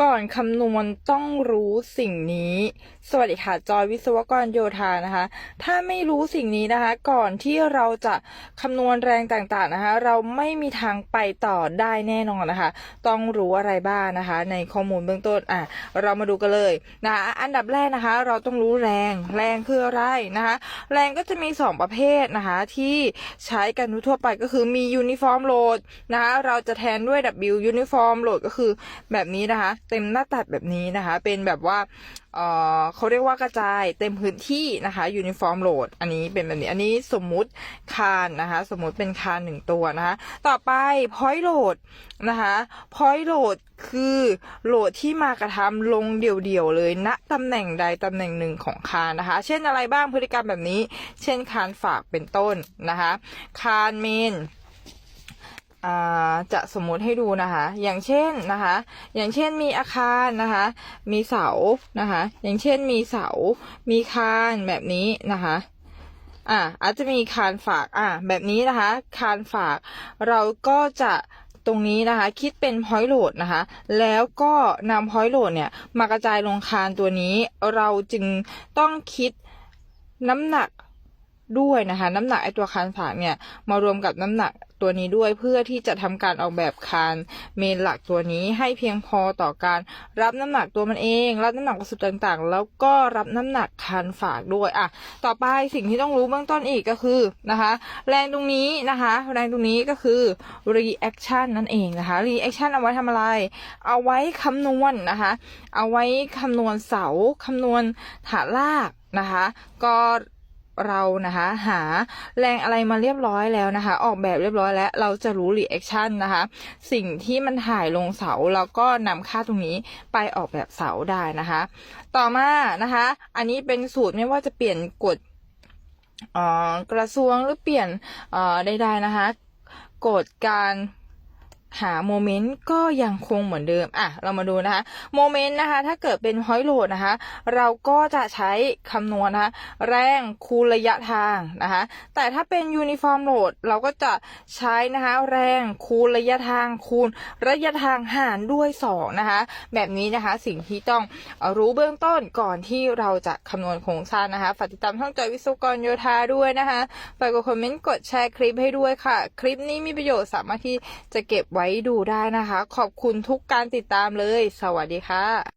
ก่อนคำนวณต้องรู้สิ่งนี้ สวัสดีค่ะ จอยวิศวกรโยธานะคะ ถ้าไม่รู้สิ่งนี้นะคะ ก่อนที่เราจะคำนวณแรงต่างๆนะคะ เราไม่มีทางไปต่อได้แน่นอนนะคะ ต้องรู้อะไรบ้างนะคะ ในข้อมูลเบื้องต้นอะเรามาดูกันเลยนะคะ อันดับแรกนะคะ เราต้องรู้แรง แรงคืออะไรนะคะ แรงก็จะมี 2 ประเภทนะคะ ที่ใช้กันทั่วไปก็คือมียูนิฟอร์มโหลดนะคะ เราจะแทนด้วย W ยูนิฟอร์มโหลดก็คือแบบนี้นะคะ เต็มหน้าตัดแบบนี้นะคะ เป็นแบบว่าเออเขาเรียกว่ากระจายเต็มพื้นที่นะคะยูนิฟอร์มโหลด อันนี้เป็นแบบนี้ อันนี้สมมุติคานนะคะ สมมุติเป็นคานหนึ่งตัวนะคะ ต่อไป point load นะคะ point load คือโหลดที่มากระทำลงเดี่ยวๆเลยณตำแหน่งใดตำแหน่งหนึ่งของคานนะคะ เช่นอะไรบ้างพฤติกรรมแบบนี้ เช่นคานฝากเป็นต้นนะคะ คานเมน จะสมมุติให้ดูนะคะ อย่างเช่นนะคะ อย่างเช่นมีอาคารนะคะ มีเสานะคะ อย่างเช่นมีเสา มีคานแบบนี้นะคะอ่าอาจจะมีคานฝากอ่าแบบนี้นะคะ คานฝาก เราก็จะตรงนี้นะคะ คิดเป็นพอยต์โหลดนะคะ แล้วก็นำพอยต์โหลดเนี่ย มากระจายลงคานตัวนี้ เราจึงต้องคิดน้ำหนักด้วยนะคะ น้ำหนักไอตัวคานฝากเนี่ย มารวมกับน้ำหนัก ตัวนี้ด้วยเพื่อที่จะทำการออกแบบคานเมนหลักตัวนี้ให้เพียงพอต่อการรับน้ำหนักตัวมันเอง รับน้ำหนักวัสดุต่างๆ แล้วก็รับน้ำหนักคานฝากด้วยอะต่อไปสิ่งที่ต้องรู้เบื้องต้นอีกก็คือนะคะ แรงตรงนี้นะคะ แรงตรงนี้ก็คือ reaction นั่นเองนะคะ reaction เอาไว้ทำอะไร เอาไว้คำนวณนะคะ เอาไว้คำนวณเสาคำนวณฐานรากนะคะ ก็ เรานะคะ หาแรงอะไรมาเรียบร้อยแล้วนะคะ ออกแบบเรียบร้อยแล้ว เราจะรู้ reaction นนะคะ สิ่งที่มันถ่ายลงเสาเราก็นำค่าตรงนี้ไปออกแบบเสาได้นะคะ ต่อมานะคะ อันนี้เป็นสูตรไม่ว่าจะเปลี่ยนกฎอ่อกระทรวงหรือเปลี่ยนอ่อใดๆนะคะกฎการ หาโมเมนต์ก็ยังคงเหมือนเดิม อะ เรามาดูนะคะโมเมนต์นะคะ ถ้าเกิดเป็นพอยโหลดนะคะ เราก็จะใช้คำนวณนะคะ แรงคูณระยะทางนะคะ แต่ถ้าเป็นยูนิฟอร์มโหลด เราก็จะใช้นะคะ แรงคูณระยะทางคูณระยะทางหารด้วย2นะคะ แบบนี้นะคะ สิ่งที่ต้องรู้เบื้องต้นก่อนที่เราจะคำนวณโครงสร้างนะคะ ฝากติดตามช่องจอยวิศวกรโยธาด้วยนะคะ ฝากกดคอมเมนต์ กดแชร์คลิปให้ด้วยค่ะ คลิปนี้มีประโยชน์สามารถที่จะเก็บไว้ว้ดูได้นะคะ ขอบคุณทุกการติดตามเลย สวัสดีค่ะ